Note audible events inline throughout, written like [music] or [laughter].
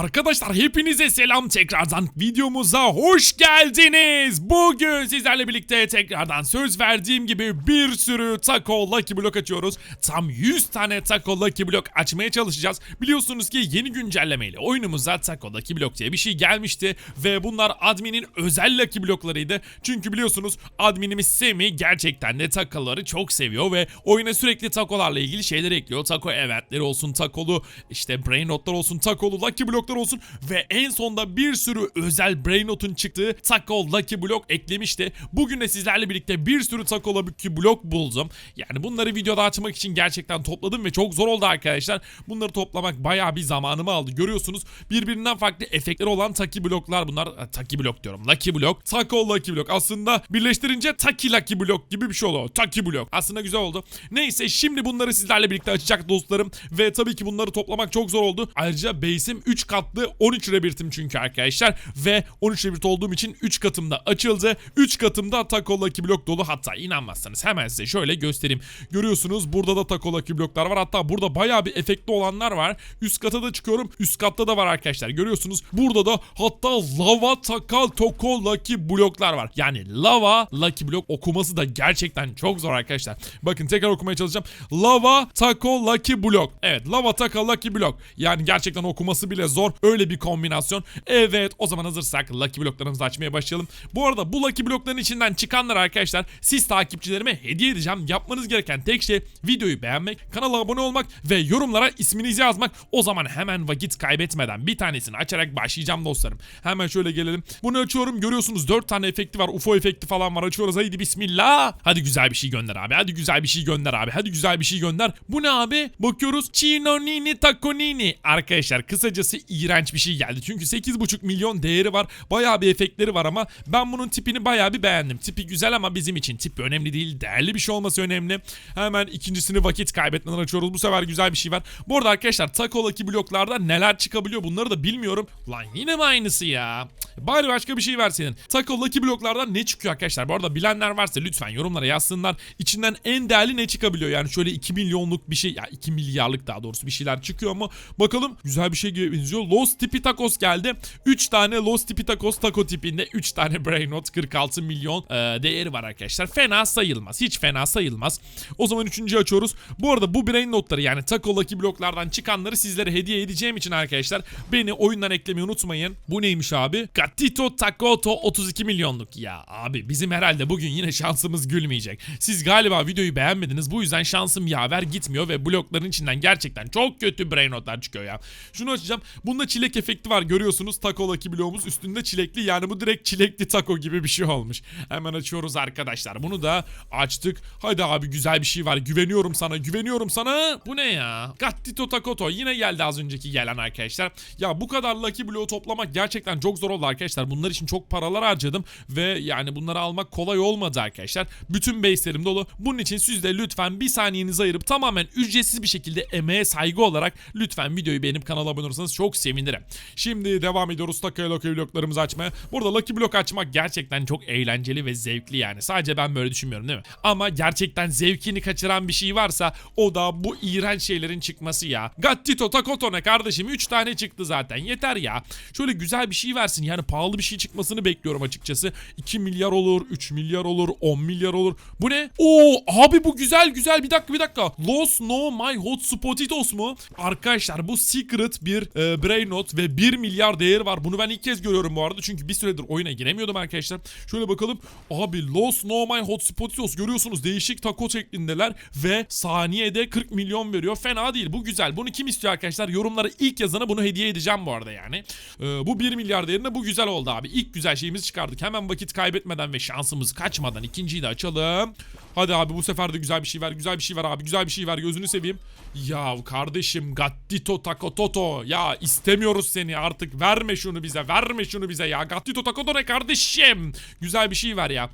Arkadaşlar hepinize selam tekrardan videomuza hoş geldiniz. Bugün sizlerle birlikte tekrardan söz verdiğim gibi bir sürü Taco Lucky Block açıyoruz. Tam 100 tane Taco Lucky Block açmaya çalışacağız. Biliyorsunuz ki yeni güncellemeyle oyunumuza Taco Lucky Block diye bir şey gelmişti. Ve bunlar adminin özel Lucky Block'larıydı. Çünkü biliyorsunuz adminimiz Semi gerçekten de takoları çok seviyor ve oyuna sürekli takolarla ilgili şeyler ekliyor. Taco eventleri olsun, takolu işte brain notlar olsun, takolu lucky blocklar olsun ve en sonda bir sürü özel brain notun çıktığı taco lucky block eklemişti. Bugün de sizlerle birlikte bir sürü taco lucky block buldum. Yani bunları videoda açmak için gerçekten topladım ve çok zor oldu arkadaşlar. Bunları toplamak bayağı bir zamanımı aldı. Görüyorsunuz birbirinden farklı efektleri olan taki bloklar bunlar. Taki blok diyorum. Lucky block. Taco lucky block. Aslında birleştirince taki lucky block gibi bir şey oluyor. Taki block. Aslında güzel oldu. Neyse şimdi bunları sizlerle birlikte açacak dostlarım. Ve tabii ki bunları toplamak çok zor oldu. Ayrıca base'im 3 katlı 13 rebirtim çünkü arkadaşlar. Ve 13 rebirt olduğum için 3 katımda açıldı. 3 katımda Taco Lucky blok dolu. Hatta inanmazsanız hemen size şöyle göstereyim. Görüyorsunuz burada da Taco Lucky bloklar var. Hatta burada bayağı bir efektli olanlar var. Üst kata da çıkıyorum. Üst katta da var arkadaşlar. Görüyorsunuz. Burada da hatta lava takal toko lucky bloklar var. Yani lava lucky blok okuması da gerçekten çok zor arkadaşlar. Bakın tekrar okumaya çalışacağım. Lava taco lucky blok. Evet lava taco lucky blok. Yani gerçekten okuması bile zor. Öyle bir kombinasyon. Evet o zaman hazırsak lucky bloklarımızı açmaya başlayalım. Bu arada bu lucky blokların içinden çıkanlar arkadaşlar siz takipçilerime hediye edeceğim. Yapmanız gereken tek şey videoyu beğenmek, kanala abone olmak ve yorumlara isminizi yazmak. O zaman hemen vakit kaybetmeden bir tanesini açarak başlayacağım dostlarım. Hemen şöyle gelelim. Bunu açıyorum. Görüyorsunuz 4 tane efekti var. UFO efekti falan var. Açıyoruz. Haydi bismillah. Hadi güzel bir şey gönder abi. Hadi güzel bir şey gönder abi. Hadi güzel bir şey gönder. Bu ne abi? Bakıyoruz. Chinonini takonini. Arkadaşlar kısacası iğrenç bir şey geldi. Çünkü 8,5 milyon değeri var. Bayağı bir efektleri var ama ben bunun tipini bayağı bir beğendim. Tipi güzel ama bizim için tipi önemli değil. Değerli bir şey olması önemli. Hemen ikincisini vakit kaybetmeden açıyoruz. Bu sefer güzel bir şey var. Bu arada arkadaşlar Tako'daki bloklarda neler çıkabiliyor bunları da bilmiyorum. Lan yine mi aynısı ya? Bari başka bir şey verseydin. Taco Lucky bloklardan ne çıkıyor arkadaşlar? Bu arada bilenler varsa lütfen yorumlara yazsınlar. İçinden en değerli ne çıkabiliyor? Yani şöyle 2 milyonluk bir şey ya 2 milyarlık daha doğrusu bir şeyler çıkıyor ama bakalım güzel bir şey benziyor. Los tipi tacos geldi. 3 tane Los tipi tacos taco tipinde 3 tane [laughs] brain not 46 milyon e, değeri var arkadaşlar. Fena sayılmaz. Hiç fena sayılmaz. O zaman üçüncüyü açıyoruz. Bu arada bu brain notları yani Taco Lucky bloklardan çıkanları sizlere hediye edeceğim için arkadaşlar beni oyundan eklemeyi unutmayın. Bu neymiş abi? Gatito Takoto 32 milyonluk. Ya abi bizim herhalde bugün yine şansımız gülmeyecek. Siz galiba videoyu beğenmediniz. Bu yüzden şansım yaver gitmiyor ve blokların içinden gerçekten çok kötü brain notlar çıkıyor ya. Şunu açacağım. Bunda çilek efekti var. Görüyorsunuz Taco Lucky bloğumuz üstünde çilekli. Yani bu direkt çilekli taco gibi bir şey olmuş. Hemen açıyoruz arkadaşlar. Bunu da açtık. Hadi abi güzel bir şey var. Güveniyorum sana. Güveniyorum sana. Bu ne ya? Gatito Takoto. Yine geldi az önceki gelen arkadaşlar. Ya bu kadar Lucky bloğu toplamak gerçekten çok zor oldu arkadaşlar. Bunlar için çok paralar harcadım ve yani bunları almak kolay olmadı arkadaşlar. Bütün base'lerim dolu. Bunun için siz de lütfen bir saniyenizi ayırıp tamamen ücretsiz bir şekilde emeğe saygı olarak lütfen videoyu beğenip kanala abone olursanız çok sevinirim. Şimdi devam ediyoruz Tako'ya Lucky bloklarımızı açmaya. Burada Lucky blok açmak gerçekten çok eğlenceli ve zevkli yani. Sadece ben böyle düşünmüyorum değil mi? Ama gerçekten zevkini kaçıran bir şey varsa o da bu iğrenç şeylerin çıkması ya. Gattito Takoto ne kardeşim? 3 tane çıktı zaten. Yeter ya. Şöyle güzel bir şey versin. Yani pahalı bir şey çıkmasını bekliyorum açıkçası. 2 milyar olur, 3 milyar olur, 10 milyar olur. Bu ne? Oo abi bu güzel güzel. Bir dakika bir dakika. Los No My Hot Spotitos mu? Arkadaşlar bu secret bir e, brain not ve 1 milyar değeri var. Bunu ben ilk kez görüyorum bu arada. Çünkü bir süredir oyuna giremiyordum arkadaşlar. Şöyle bakalım. Abi Los No My Hot Spotitos görüyorsunuz. Değişik taco şeklindeler ve saniyede 40 milyon veriyor. Fena değil. Bu güzel. Bunu kim istiyor arkadaşlar? Yorumlara ilk yazana bunu hediye edeceğim bu arada yani. Ee, bu 1 milyar değerinde bu güzel oldu abi. İlk güzel şeyimizi çıkardık. Hemen vakit kaybetmeden ve şansımız kaçmadan ikinciyi de açalım. Hadi abi bu sefer de güzel bir şey ver. Güzel bir şey ver abi. Güzel bir şey ver. Gözünü seveyim. Ya kardeşim Gattito Takototo. Ya istemiyoruz seni artık. Verme şunu bize. Verme şunu bize ya. Gattito Takoto ne kardeşim? Güzel bir şey ver ya.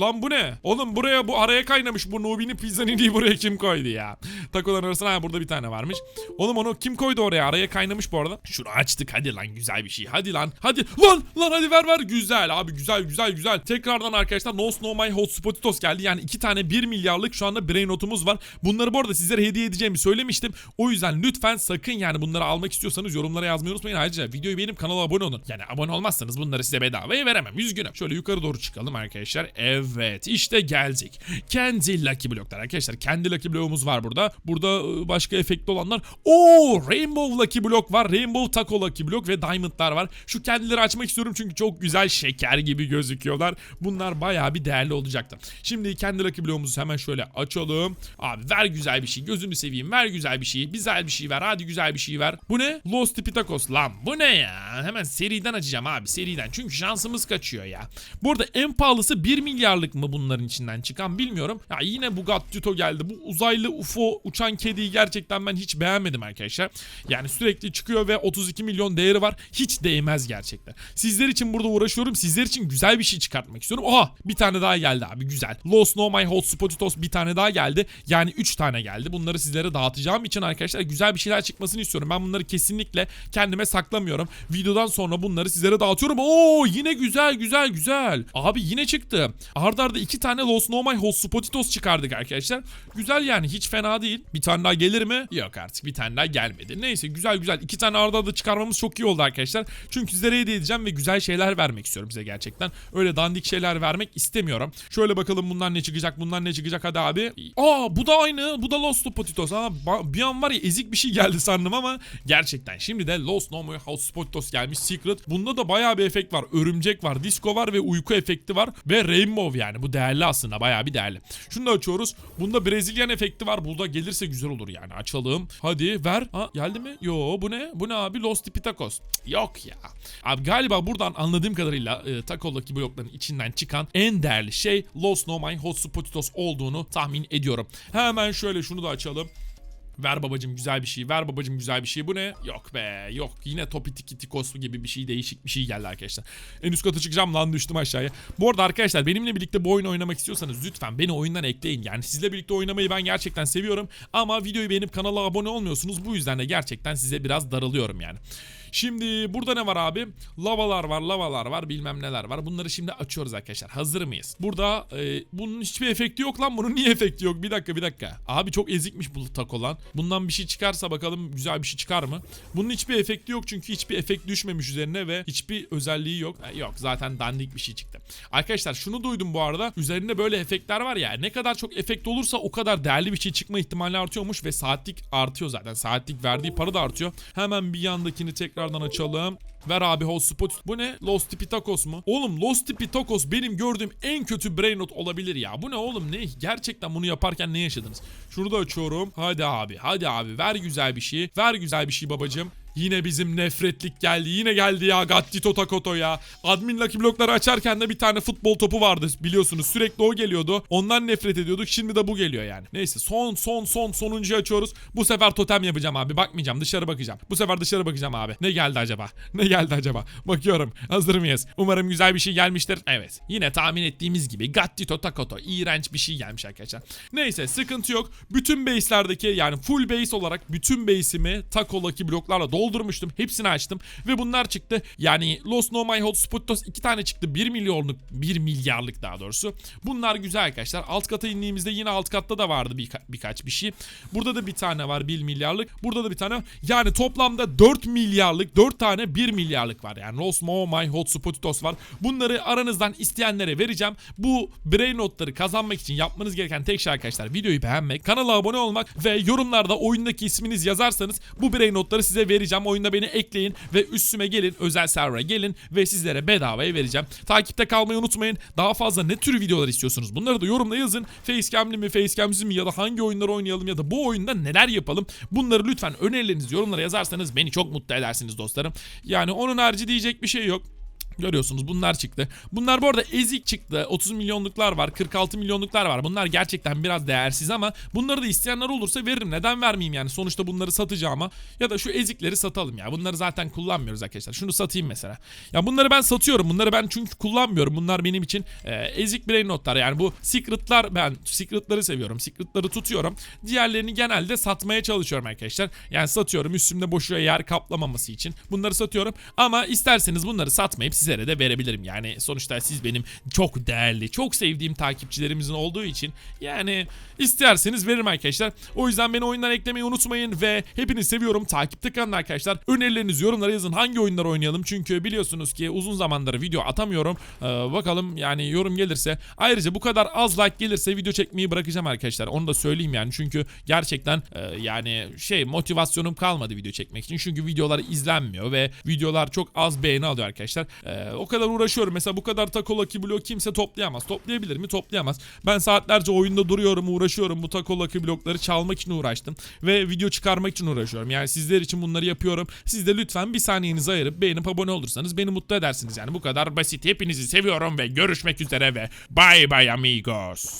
Lan bu ne? Oğlum buraya bu araya kaynamış. Bu Nubi'nin pizzanini buraya kim koydu ya? Takoların arasına ha burada bir tane varmış. Oğlum onu kim koydu oraya? Araya kaynamış bu arada. Şunu açtık hadi lan güzel bir şey. Hadi lan. Hadi. Lan lan hadi ver ver. Güzel abi güzel güzel güzel. Tekrardan arkadaşlar No Snow My Hot Spotitos geldi. Yani iki tane 1 milyarlık şu anda Brain Notumuz var. Bunları bu arada sizlere hediye edeceğimi söylemiştim. O yüzden lütfen sakın yani bunları almak istiyorsanız yorumlara yazmayı unutmayın. Ayrıca videoyu beğenip kanala abone olun. Yani abone olmazsanız bunları size bedavaya veremem. Üzgünüm. Şöyle yukarı doğru çıkalım arkadaşlar. Evet işte geldik. Kendi Lucky Block'lar arkadaşlar. Kendi Lucky Block'umuz var burada. Burada e, başka efektli olanlar. Oo Rainbow Lucky Block var. Rainbow Taco Lucky Block ve Diamond'lar var. Şu kendileri açmak istiyorum çünkü çok güzel şeker gibi gözüküyorlar. Bunlar bayağı bir değerli olacaktır. Şimdi kendi Lucky Block'umuzu hemen şöyle açalım. Abi ver güzel bir şey. Gözünü seveyim. Ver güzel bir şey. Güzel bir şey ver. Hadi güzel bir şey ver. Bu ne? Lost Tipitakos. Lan bu ne ya? Hemen seriden açacağım abi. Seriden. Çünkü şansımız kaçıyor ya. Bu arada en pahalısı 1 milyarlık mı bunların içinden çıkan bilmiyorum. Ya yine bu Gattuto geldi. Bu uzaylı UFO uçan kediyi gerçekten ben hiç beğenmedim arkadaşlar. Yani sürekli çıkıyor ve 32 milyon değeri var. Hiç değmez gerçekten. Sizler için burada uğraşıyorum. Sizler için güzel bir şey çıkartmak istiyorum. Oha bir tane daha geldi abi güzel. Lost No My Hot Spotitos bir tane daha geldi. Yani 3 tane geldi. Bunları sizlere dağıtacağım için arkadaşlar güzel bir şeyler çıkmasını istiyorum. Ben bunları kesinlikle kendime saklamıyorum. Videodan sonra bunları sizlere dağıtıyorum. Oo yine güzel güzel güzel. Abi yine çıktı. Arda arda iki tane Lost No My Hot Spotitos çıkardık arkadaşlar. Güzel yani hiç fena değil. Bir tane daha gelir mi? Yok artık bir tane daha gelmedi. Neyse güzel güzel. iki tane arda arda çıkarmamız çok iyi oldu arkadaşlar. Çünkü sizlere hediye edeceğim ve güzel şeyler vermek istiyorum size gerçekten. Öyle dandik şeyler vermek istemiyorum. Şöyle bakalım bundan ne çıkacak bundan ne çıkacak hadi abi. Aa bu da aynı. Bu da Lost Spotitos. Ha, ba- bir an var ya ezik bir şey geldi sandım ama gerçekten. Şimdi de Lost No More House Spotitos gelmiş Secret. Bunda da bayağı bir efekt var. Örümcek var, disco var ve uyku efekti var. Ve Rainbow yani. Bu değerli aslında. Bayağı bir değerli. Şunu da açıyoruz. Bunda Brezilyan efekti var. Burada gelirse güzel olur yani. Açalım. Hadi ver. Ha geldi mi? Yo bu ne? Bu ne abi? Lost Tipitakos. Yok ya. Abi galiba buradan anladığım kadarıyla e, Taco'daki blokların içinden çıkan en değerli şey Lost No My Hot Spotitos olduğunu tahmin ediyorum. Hemen şöyle şunu da açalım. Ver babacım güzel bir şey. Ver babacım güzel bir şey. Bu ne? Yok be. Yok. Yine Topitiki Tikos gibi bir şey değişik bir şey geldi arkadaşlar. En üst kata çıkacağım lan düştüm aşağıya. Bu arada arkadaşlar benimle birlikte bu oyunu oynamak istiyorsanız lütfen beni oyundan ekleyin. Yani sizle birlikte oynamayı ben gerçekten seviyorum. Ama videoyu beğenip kanala abone olmuyorsunuz. Bu yüzden de gerçekten size biraz darılıyorum yani. Şimdi burada ne var abi? Lavalar var, lavalar var, bilmem neler var. Bunları şimdi açıyoruz arkadaşlar. Hazır mıyız? Burada e, bunun hiçbir efekti yok lan. Bunun [laughs] niye efekti yok? Bir dakika, bir dakika. Abi çok ezikmiş bu taco lan. Bundan bir şey çıkarsa bakalım güzel bir şey çıkar mı? Bunun hiçbir efekti yok çünkü hiçbir efekt düşmemiş üzerine ve hiçbir özelliği yok. Ha, yok zaten dandik bir şey çıktı. Arkadaşlar şunu duydum bu arada. Üzerinde böyle efektler var ya. Ne kadar çok efekt olursa o kadar değerli bir şey çıkma ihtimali artıyormuş ve saatlik artıyor zaten. Saatlik verdiği para da artıyor. Hemen bir yandakini tekrardan açalım. Ver abi hotspot. Bu ne? Lost Tipitakos mu? Oğlum Lost Tipitakos benim gördüğüm en kötü brain rot olabilir ya. Bu ne oğlum ne? Gerçekten bunu yaparken ne yaşadınız? Şunu da açıyorum. Hadi abi hadi abi ver güzel bir şey. Ver güzel bir şey babacım. Yine bizim nefretlik geldi. Yine geldi ya Gattito Takoto ya. Admin Lucky Block'ları açarken de bir tane futbol topu vardı biliyorsunuz. Sürekli o geliyordu. Ondan nefret ediyorduk. Şimdi de bu geliyor yani. Neyse son son son sonuncuyu açıyoruz. Bu sefer totem yapacağım abi. Bakmayacağım dışarı bakacağım. Bu sefer dışarı bakacağım abi. Ne geldi acaba? Ne geldi acaba? Bakıyorum. Hazır mıyız? Umarım güzel bir şey gelmiştir. Evet. Yine tahmin ettiğimiz gibi Gattito Takoto. iğrenç bir şey gelmiş arkadaşlar. Neyse sıkıntı yok. Bütün base'lerdeki yani full base olarak bütün base'imi Lucky bloklarla doldurmuştum. Hepsini açtım. Ve bunlar çıktı. Yani Lost No My Hot Spotos 2 tane çıktı. 1 milyonluk 1 milyarlık daha doğrusu. Bunlar güzel arkadaşlar. Alt kata indiğimizde yine alt katta da vardı birka- birkaç bir şey. Burada da bir tane var 1 milyarlık. Burada da bir tane. Yani toplamda 4 milyarlık 4 tane 1 milyarlık var. Yani Lost No My Hot Spotitos var. Bunları aranızdan isteyenlere vereceğim. Bu brain notları kazanmak için yapmanız gereken tek şey arkadaşlar videoyu beğenmek, kanala abone olmak ve yorumlarda oyundaki isminiz yazarsanız bu brain notları size vereceğim. Oyunda beni ekleyin ve üstüme gelin özel server'a gelin ve sizlere bedavaya vereceğim. Takipte kalmayı unutmayın. Daha fazla ne tür videolar istiyorsunuz? Bunları da yorumla yazın. Facecam'li mi, facecam'siz mi ya da hangi oyunları oynayalım ya da bu oyunda neler yapalım? Bunları lütfen önerilerinizi yorumlara yazarsanız beni çok mutlu edersiniz dostlarım. Yani onun harici diyecek bir şey yok. Görüyorsunuz bunlar çıktı. Bunlar bu arada ezik çıktı. 30 milyonluklar var, 46 milyonluklar var. Bunlar gerçekten biraz değersiz ama bunları da isteyenler olursa veririm. Neden vermeyeyim yani? Sonuçta bunları satacağıma ya da şu ezikleri satalım ya. Bunları zaten kullanmıyoruz arkadaşlar. Şunu satayım mesela. Ya bunları ben satıyorum. Bunları ben çünkü kullanmıyorum. Bunlar benim için e, ezik brain notlar. Yani bu secret'lar ben secret'ları seviyorum. Secret'ları tutuyorum. Diğerlerini genelde satmaya çalışıyorum arkadaşlar. Yani satıyorum üstümde boşuna yer kaplamaması için. Bunları satıyorum. Ama isterseniz bunları satmayıp size sizlere de verebilirim. Yani sonuçta siz benim çok değerli, çok sevdiğim takipçilerimizin olduğu için yani isterseniz veririm arkadaşlar. O yüzden beni oyundan eklemeyi unutmayın ve hepinizi seviyorum. Takipte kalın arkadaşlar. Önerilerinizi yorumlara yazın. Hangi oyunlar oynayalım? Çünkü biliyorsunuz ki uzun zamandır video atamıyorum. Ee, bakalım yani yorum gelirse. Ayrıca bu kadar az like gelirse video çekmeyi bırakacağım arkadaşlar. Onu da söyleyeyim yani. Çünkü gerçekten e, yani şey motivasyonum kalmadı video çekmek için. Çünkü videolar izlenmiyor ve videolar çok az beğeni alıyor arkadaşlar. O kadar uğraşıyorum. Mesela bu kadar Lucky blok kimse toplayamaz. Toplayabilir mi? Toplayamaz. Ben saatlerce oyunda duruyorum, uğraşıyorum. Bu Lucky blokları çalmak için uğraştım. Ve video çıkarmak için uğraşıyorum. Yani sizler için bunları yapıyorum. Siz de lütfen bir saniyenizi ayırıp beğenip abone olursanız beni mutlu edersiniz. Yani bu kadar basit. Hepinizi seviyorum ve görüşmek üzere ve bye bye amigos.